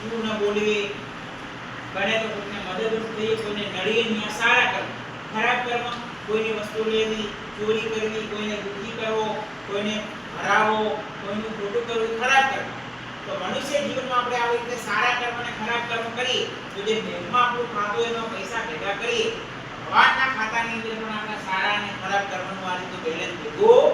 જૂઠું ન બોલવી. બને તો કોઈને મદદરૂપ થઈએ કોઈને નડીએ ન્યા સારા કર્મ. ખરાબ કર્મ કોઈની વસ્તુ લેવી, ચોરી કરવી, કોઈને દુઃખી કરવો, કોઈને હરાવો, કોઈનું ખોટું કરવું ખરાબ કર્મ. તો મનુષ્ય જીવનમાં આપણે આવી રીતે સારા કર્મ અને ખરાબ કર્મ કરીએ, તો જે બેંકમાં આપણું ખાતું એનો પૈસા ભેગા કરીએ, ભગવાનના ખાતાની અંદર પણ આપણા સારા અને ખરાબ કર્મનું આ રીતે બેલેન્સ ભેગું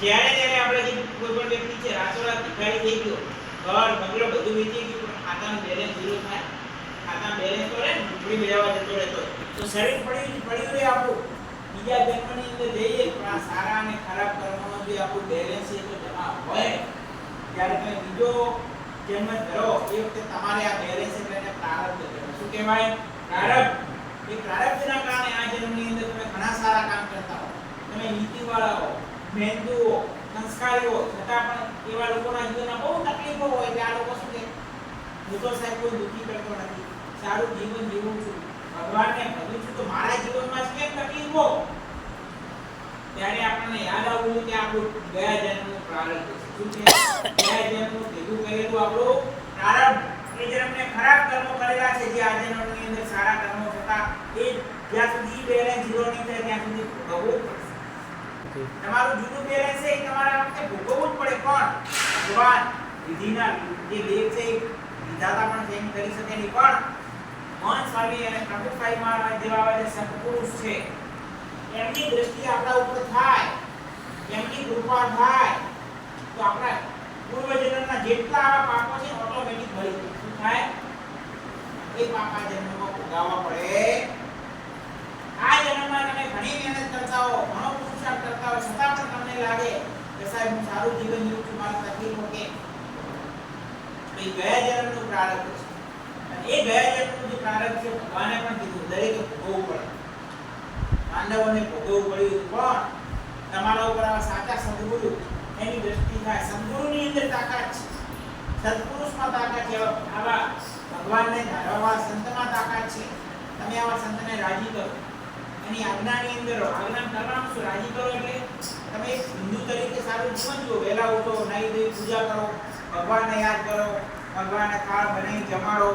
જ્યારે જ્યારે આપણે જે કોઈ પણ વ્યક્તિ છે, રાતોરાત ભિખારી થઈ ગયો ઘર બંગલો બધું વેચી ગયું પણ ખાતાનું બેલેન્સ ઝીરો થાય. ખાતામાં બેલેન્સ તો રહે મેળવવા જતો રહેતો. તો શરીર પડ્યું પડ્યું રહે આપણું. બીજા જન્મની અંદર જઈએ, પણ આ સારા અને ખરાબ કર્મોમાં જે આપણું બેલેન્સ છે જમા હોય. ત્યારે તમે બીજો જન્મ ધરો એ વખતે તમારે આ બેલેન્સ એટલે પ્રારબ્ધ કહેવાય શું કહેવાય? પ્રારબ્ધ. એ પ્રારબ્ધના કારણે આ જન્મની અંદર તમે ઘણા સારા કામ કરતા હો. તમે નીતિવાળા હો મહેનતુ હો સંસ્કારી હો છતાં પણ એવા લોકોના જીવનમાં બહુ હોય કે આ લોકો શું કે તો સાહેબ કોઈ દુઃખી કરતો નથી. સારું જીવન જીવું છું. ભગવાનને ભજું છું. તો મારા જીવનમાં કેમ તકલીફો ત્યારે આપણને યાદ આવવું કે આપણું ગયા જન્મનું પ્રારંભ છે. શું છે? ગયા જન્મનું ભેગું કરેલું આપણું પ્રારંભ. એ જે આપણે ખરાબ કર્મો કરેલા છે જે આ જન્મની અંદર સારા કર્મો થતા એ જ્યાં સુધી બેલેન્સ ઝીરો નહીં થાય ત્યાં સુધી ભોગવવું પડશે. તમારું જૂનું બેલેન્સ છે એ તમારા વખતે ભોગવવું જ પડે. પણ ભગવાન વિધિના જે લેખ છે વિધાતા પણ ચેન્જ કરી શકે નહીં. પણ મન સ્વામી અને પ્રભુભાઈ મહારાજ જેવા જે સત્પુરુષ છે, એમની દ્રષ્ટિ આપણા ઉપર થાય, એમની કૃપા થાય, તો આપણા પૂર્વજન્મના જેટલા આવા પાપો છે ઓટોમેટિક ભરી શું થાય? એ પાપા જન્મમાં ભોગાવવા પડે. આ જન્મમાં તમે ઘણી મહેનત કરતા હો, ઘણો પુરુષાર્થ કરતા હો, છતાં પણ તમને લાગે કે સાહેબ હું સારું જીવન જીવું છું, મારા તકલીફો કે તો એ ગયા જન્મનું પ્રારબ્ધ છે. અને એ ગયા જન્મનું જે પ્રારબ્ધ છે, ભગવાને પણ કીધું, દરેકે ભોગવવું પડે. પાંડવોને ભોગવવું પડ્યું પણ તમારા ઉપર આવા સાચા સદગુરુ એની દ્રષ્ટિ થાય. સદગુરુની અંદર તાકાત છે. સદપુરુષમાં તાકાત છે. આવા ભગવાનને ધારવા સંતમાં તાકાત છે. તમે આવા સંતને રાજી કરો. એની આજ્ઞાની અંદર. આજ્ઞા કરવાનું શું? રાજી કરો એટલે તમે હિન્દુ તરીકે સારું જીવન જુઓ. વહેલા ઉઠો નાઈ ધોઈ, પૂજા કરો. ભગવાનને યાદ કરો, ભગવાનને થાળ બનાવી જમાડો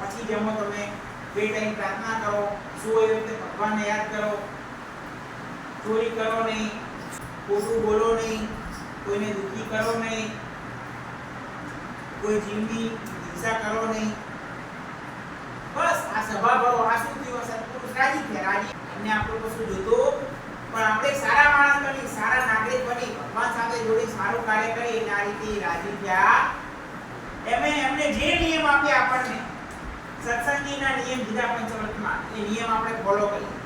પછી જમો તમે બે ટાઈમ પ્રાર્થના કરો, શું એવી રીતે ભગવાનને યાદ કરો. ચોરી કરો નહીં, ખોટું બોલો નહીં, કોઈને દુઃખી કરો નહીં, કોઈ જીવની હિંસા કરો નહીં. બસ, આ સભા ભરો આ શું થયું? સત્પુરુષ રાજી થયા રાજી. એમને આપણું કશું જોતું? પણ આપણે સારા માણસ બની, સારા નાગરિક બની, ભગવાન સાથે જોડી સારું કાર્ય કરી આ રીતે રાજી થયા. એમે એમને જે નિયમ આપ્યા આપણને, સત્સંગીના નિયમ બીજા પંચવર્તમાં એ નિયમ આપણે ફોલો કરીએ.